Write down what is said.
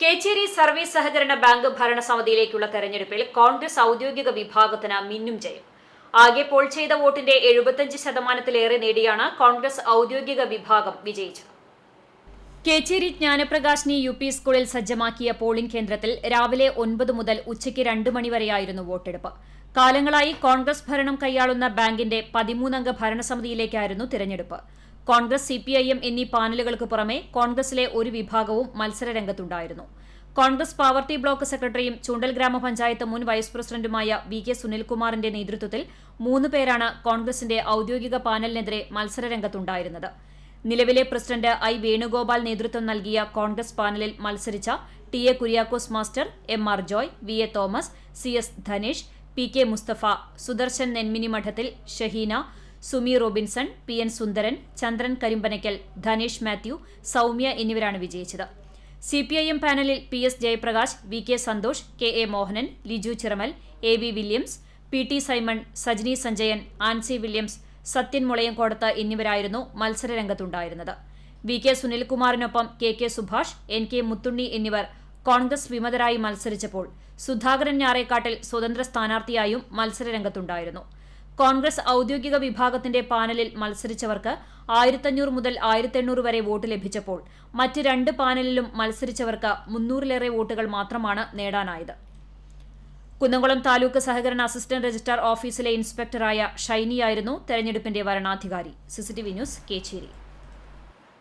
Kecheri service സഹകരണ bank ഭരണസമിതിയിലേക്കുള്ള തെരഞ്ഞെടുപ്പിൽ കോൺഗ്രസ് ഔദ്യോഗിക വിഭാഗത്തിന് മിന്നും ജയം. ആകെ പോൾ ചെയ്ത വോട്ടിന്റെ എഴുപത്തഞ്ച് ശതമാനത്തിലേറെ നേടിയാണ് കോൺഗ്രസ് ഔദ്യോഗിക വിഭാഗം വിജയിച്ചത്. കേച്ചേരി ജ്ഞാനപ്രകാശിനി യു പി സ്കൂളിൽ സജ്ജമാക്കിയ പോളിംഗ് കേന്ദ്രത്തിൽ രാവിലെ ഒൻപത് മുതൽ ഉച്ചയ്ക്ക് രണ്ട് മണിവരെയായിരുന്നു വോട്ടെടുപ്പ്. കാലങ്ങളായി കോൺഗ്രസ് ഭരണം കൈയാളുന്ന ബാങ്കിന്റെ പതിമൂന്നംഗ ഭരണസമിതിയിലേക്കായിരുന്നു തിരഞ്ഞെടുപ്പ്. കോൺഗ്രസ് സിപിഐഎം എന്നീ പാനലുകൾക്ക് പുറമെ കോൺഗ്രസിലെ ഒരു വിഭാഗവും മത്സരരംഗത്തുണ്ടായിരുന്നു. കോൺഗ്രസ് പാവർട്ടി ബ്ലോക്ക് സെക്രട്ടറിയും ചൂണ്ടൽ ഗ്രാമപഞ്ചായത്ത് മുൻ വൈസ് പ്രസിഡന്റുമായ വി കെ സുനിൽകുമാറിന്റെ നേതൃത്വത്തിൽ മൂന്ന് പേരാണ് കോൺഗ്രസിന്റെ ഔദ്യോഗിക പാനലിനെതിരെ മത്സരരംഗത്തുണ്ടായിരുന്നത്. നിലവിലെ പ്രസിഡന്റ് ഐ വേണുഗോപാൽ നേതൃത്വം നൽകിയ കോൺഗ്രസ് പാനലിൽ മത്സരിച്ച T A Kuriakose master M R Joy V A Thomas C S Dhanesh P K Musthafa Sudarshan Nenmini Madathil Shaheena Sumi Robinson P N Sundaran Chandran Karimpanakkal Dhanesh Mathew Soumya എന്നിവരാണ് വിജയിച്ചത്. C P I M പാനലിൽ P S Jayaprakash V K Santhosh K A Mohanan Liju Chiramel A V Williams P T Simon Sajni Sanjayan Ancy Williams Sathyan Mulayamkodath എന്നിവരായിരുന്നു മത്സരരംഗത്തുണ്ടായിരുന്നത്. V K സുനിൽകുമാറിനൊപ്പം K K Subhash N K Muthunni എന്നിവർ കോൺഗ്രസ് വിമതരായി മത്സരിച്ചപ്പോൾ സുധാകരൻ ഞാറേക്കാട്ടിൽ സ്വതന്ത്ര സ്ഥാനാർത്ഥിയായും മത്സരരംഗത്തുണ്ടായിരുന്നു. കോൺഗ്രസ് ഔദ്യോഗിക വിഭാഗത്തിന്റെ പാനലിൽ മത്സരിച്ചവർക്ക് ആയിരത്തഞ്ഞൂറ് മുതൽ ആയിരത്തെണ്ണൂറ് വരെ വോട്ട് ലഭിച്ചപ്പോൾ മറ്റ് രണ്ട് പാനലിലും മത്സരിച്ചവർക്ക് മുന്നൂറിലേറെ വോട്ടുകൾ മാത്രമാണ് നേടാനായത്. കുന്നംകുളം താലൂക്ക് സഹകരണ അസിസ്റ്റന്റ് രജിസ്ട്രാർ ഓഫീസിലെ ഇൻസ്പെക്ടറായ ഷൈനിയായിരുന്നു തെരഞ്ഞെടുപ്പിന്റെ വരണാധികാരി. CCTV news Kechery.